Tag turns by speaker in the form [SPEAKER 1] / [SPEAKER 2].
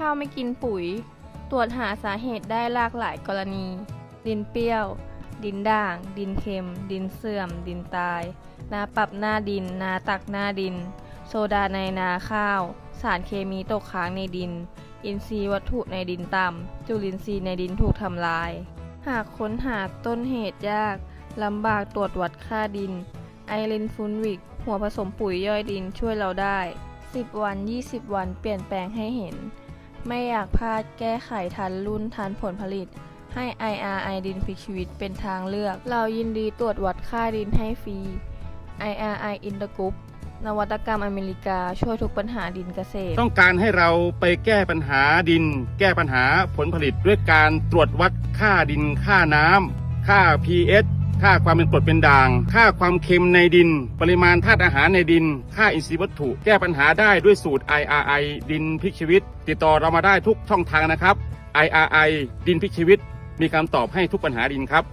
[SPEAKER 1] ข้าวไม่กินปุ๋ย ตรวจหาสาเหตุได้หลากหลายกรณี ดินเปรี้ยว ดินด่าง ดินเค็ม ดินเสื่อม ดินตาย นาปรับหน้าดิน นาตักหน้าดิน โซดาในนาข้าว สารเคมีตกค้างในดิน อินทรีย์วัตถุในดินต่ำ จุลินทรีย์ในดินถูกทำลาย หากค้นหาต้นเหตุยากลำบากตรวจวัดค่าดิน ไอรินฟุนวิก หัวผสมปุ๋ยย่อยดินช่วยเราได้ 10 วัน 20 วันเปลี่ยนแปลงให้เห็น ไม่อยากพลาดแก้ไขทันรุ่นทันผลผลิต ให้ IRI ดินพิชีวิตเป็นทางเลือก เรายินดีตรวจวัดค่าดินให้ฟรี IRI i n t e r Group นวัตกรรมอเมริกาช่วยทุกปัญหาดินเกษตร
[SPEAKER 2] ต้องการให้เราไปแก้ปัญหาดิน แก้ปัญหาผลผลิตด้วยการตรวจวัดค่าดินค่าน้ำค่า pH ค่าความเป็นกรดเป็นด่าง ค่าความเค็มในดิน ปริมาณธาตุอาหารในดิน ค่าอินทรีย์วัตถุ แก้ปัญหาได้ด้วยสูตร IRI ดินพิกชีวิต ติดต่อเรามาได้ทุกช่องทางนะครับ IRI ดินพิกชีวิต มีคำตอบให้ทุกปัญหาดินครับ